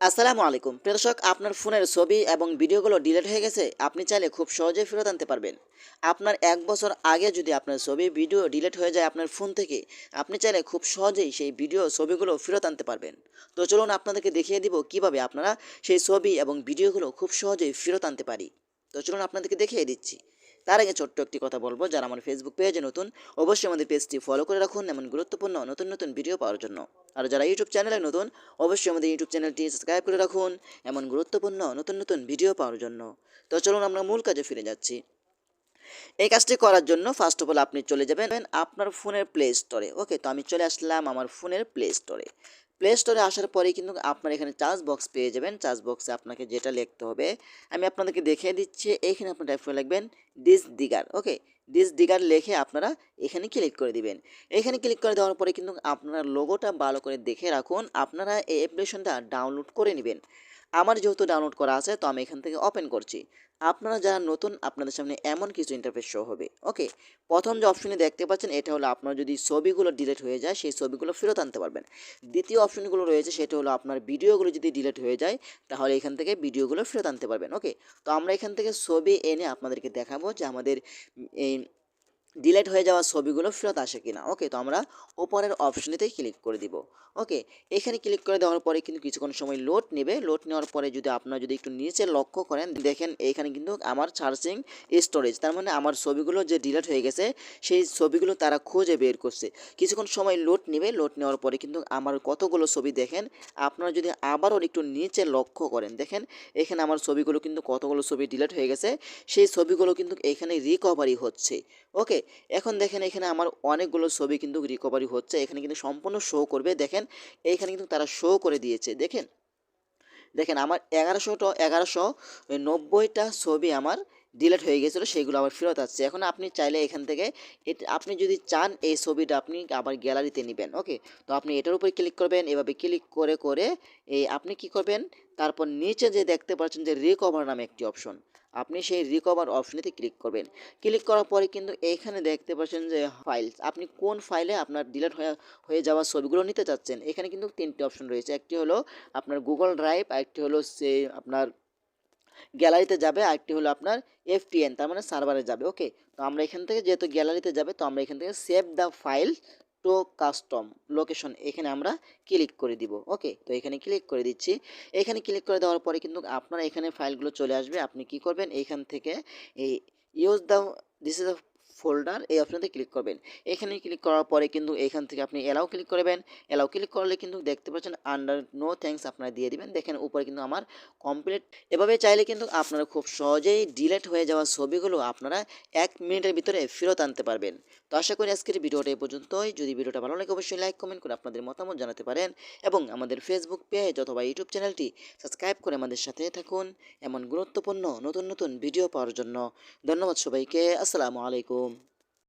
আসসালামু আলাইকুম। প্রিয় আপনার ফোনের ছবি এবং ভিডিওগুলো ডিলিট হয়ে গেছে, আপনি চাইলে খুব সহজেই ফেরত আনতে পারবেন। আপনার এক বছর আগে যদি আপনার ছবি, ভিডিও ডিলিট হয়ে যায় আপনার ফোন থেকে, আপনি চাইলে খুব সহজেই সেই ভিডিও ছবিগুলো ফেরত আনতে পারবেন। তো চলুন আপনাদেরকে দেখিয়ে দিব কীভাবে আপনারা সেই ছবি এবং ভিডিওগুলো খুব সহজেই ফেরত আনতে পারি। তো চলুন আপনাদেরকে দেখিয়ে দিচ্ছি। তার আগে ছোট্ট একটি কথা বলব। যারা আমার ফেসবুক পেজে নতুন, অবশ্যই আমাদের পেজটি ফলো করে রাখুন এমন গুরুত্বপূর্ণ নতুন নতুন ভিডিও পাওয়ার জন্য। আর যারা ইউটিউব চ্যানেলে নতুন, অবশ্যই আমাদের ইউটিউব চ্যানেলটি সাবস্ক্রাইব করে রাখুন এমন গুরুত্বপূর্ণ নতুন নতুন ভিডিও পাওয়ার জন্য। তো চলুন আমরা মূল কাজে ফিরে যাচ্ছি। এই কাজটি করার জন্য ফার্স্ট অফ অল আপনি চলে যাবেন আপনার ফোনের প্লে স্টোরে ওকে তো আমি চলে আসলাম আমার ফোনের প্লে স্টোরে প্লে স্টোরে আসার পরেই কিন্তু আপনার এখানে চার্জ বক্স পেয়ে যাবেন। চার্জ বক্সে আপনাকে যেটা লিখতে হবে, আমি আপনাদেরকে দেখিয়ে দিচ্ছি। এইখানে আপনার টাইপ করে লিখবেন ডিস দিগার ওকে ডিস ডিগার লিখে আপনারা এখানে ক্লিক করে দিবেন। এখানে ক্লিক করে দেওয়ার পরে কিন্তু আপনার লোগোটা ভালো করে দেখে রাখুন। আপনারা এই অ্যাপ্লিকেশনটা ডাউনলোড করে নেবেন। আমার যেহেতু ডাউনলোড করা আছে, তো আমি এখান থেকে ওপেন করছি। আপনারা যারা নতুন, আপনাদের সামনে এমন কিছু ইন্টারফেস শো হবে। ওকে প্রথম যে অপশনে দেখতে পাচ্ছেন, এটা হলো আপনার যদি ছবিগুলো ডিলিট হয়ে যায়, সেই ছবিগুলো ফেরত আনতে পারবেন। দ্বিতীয় অপশনগুলো রয়েছে, সেটা হলো আপনার ভিডিওগুলো যদি ডিলিট হয়ে যায়, তাহলে এখান থেকে ভিডিওগুলো ফেরত আনতে পারবেন। ওকে তো আমরা এখান থেকে ছবি এনে আপনাদেরকে দেখাবো যে আমাদের এই ডিলেট হয়ে যাওয়া ছবিগুলো ফেরত আসে কিনা? ওকে তো আমরা ওপরের অপশনেতেই ক্লিক করে দিব। ওকে এখানে ক্লিক করে দেওয়ার পরে কিন্তু কিছুক্ষণ সময় লোড নেবে। লোড নেওয়ার পরে যদি আপনারা যদি একটু নিচে লক্ষ্য করেন, দেখেন এইখানে কিন্তু আমার চার্জিং স্টোরেজ তার মানে আমার ছবিগুলো যে ডিলেট হয়ে গেছে, সেই ছবিগুলো তারা খুঁজে বের করছে। কিছুক্ষণ সময় লোড নেবে। লোড নেওয়ার পরে কিন্তু আমার কতগুলো ছবি দেখেন, আপনারা যদি আবারও একটু নিচে লক্ষ্য করেন, দেখেন এখানে আমার ছবিগুলো কিন্তু কতগুলো ছবি ডিলেট হয়ে গেছে, সেই ছবিগুলো কিন্তু এখানে রিকভারি হচ্ছে। ওকে এখন দেখেন এখানে আমার অনেকগুলো ছবি কিন্তু রিকভারি হচ্ছে, এখানে কিন্তু সম্পূর্ণ শো করবে। দেখেন, এইখানে কিন্তু তারা শো করে দিয়েছে। দেখেন দেখেন আমার এগারোশোটা এগারোশো নব্বইটা ছবি আমার ডিলেট হয়ে গেছিল, সেগুলো আবার ফেরত আসছে। এখন আপনি চাইলে এখান থেকে আপনি যদি চান এই ছবিটা আপনি আবার গ্যালারিতে নেবেন, ওকে? তো আপনি এটার উপরে ক্লিক করবেন, এভাবে ক্লিক করে করে এই আপনি কি করবেন? তারপর নিচে যে দেখতে পাচ্ছেন যে রিকভার নামে একটি অপশন আপনি সেই রিকভার অপশনেতে ক্লিক করবেন। ক্লিক করার পরে কিন্তু এইখানে দেখতে পাচ্ছেন যে ফাইলস আপনি কোন ফাইলে আপনার ডিলেট হয়ে হয়ে যাওয়া ছবিগুলো নিতে চাচ্ছেন, এখানে কিন্তু তিনটি অপশন রয়েছে। একটি হলো আপনার গুগল ড্রাইভ আরেকটি হলো সে আপনার গ্যালারিতে যাবে, আরেকটি হলো আপনার এফটিএন, তার মানে সার্ভারে যাবে, ওকে? তো আমরা এখান থেকে যেহেতু গ্যালারিতে যাবে, তো আমরা এখান থেকে save the file to custom location, এখানে আমরা ক্লিক করে দিব, ওকে? তো এখানে ক্লিক করে দিচ্ছি, এখানে ক্লিক করে দেওয়ার পরে কিন্তু আপনার এখানে ফাইলগুলো চলে আসবে, আপনি কি করবেন, এখান থেকে এই use the, this is the folder এই অপশনতে ক্লিক করবেন। এখানে ক্লিক করার পরে কিন্তু এখান থেকে আপনি এলাও ক্লিক করবেন। এলাও ক্লিক করলে কিন্তু দেখতে পাচ্ছেন আন্ডার নো থ্যাঙ্কস আপনারা দিয়ে দিবেন। দেখেন উপরে কিন্তু আমার কমপ্লিট এভাবে চাইলে কিন্তু আপনারা খুব সহজেই ডিলেট হয়ে যাওয়া ছবিগুলো আপনারা এক মিনিটের ভিতরে ফেরত আনতে পারবেন। তো আশা করি আজকের ভিডিওটা এই পর্যন্তই। যদি ভিডিওটা ভালো লাগে অবশ্যই লাইক কমেন্ট করে আপনাদের মতামত জানাতে পারেন এবং আমাদের ফেসবুক পেজ অথবা ইউটিউব চ্যানেলটি সাবস্ক্রাইব করে আমাদের সাথে থাকুন। এমন গুরুত্বপূর্ণ নতুন নতুন ভিডিও পাওয়ার জন্য। ধন্যবাদ সবাইকে। আসসালামু আলাইকুম।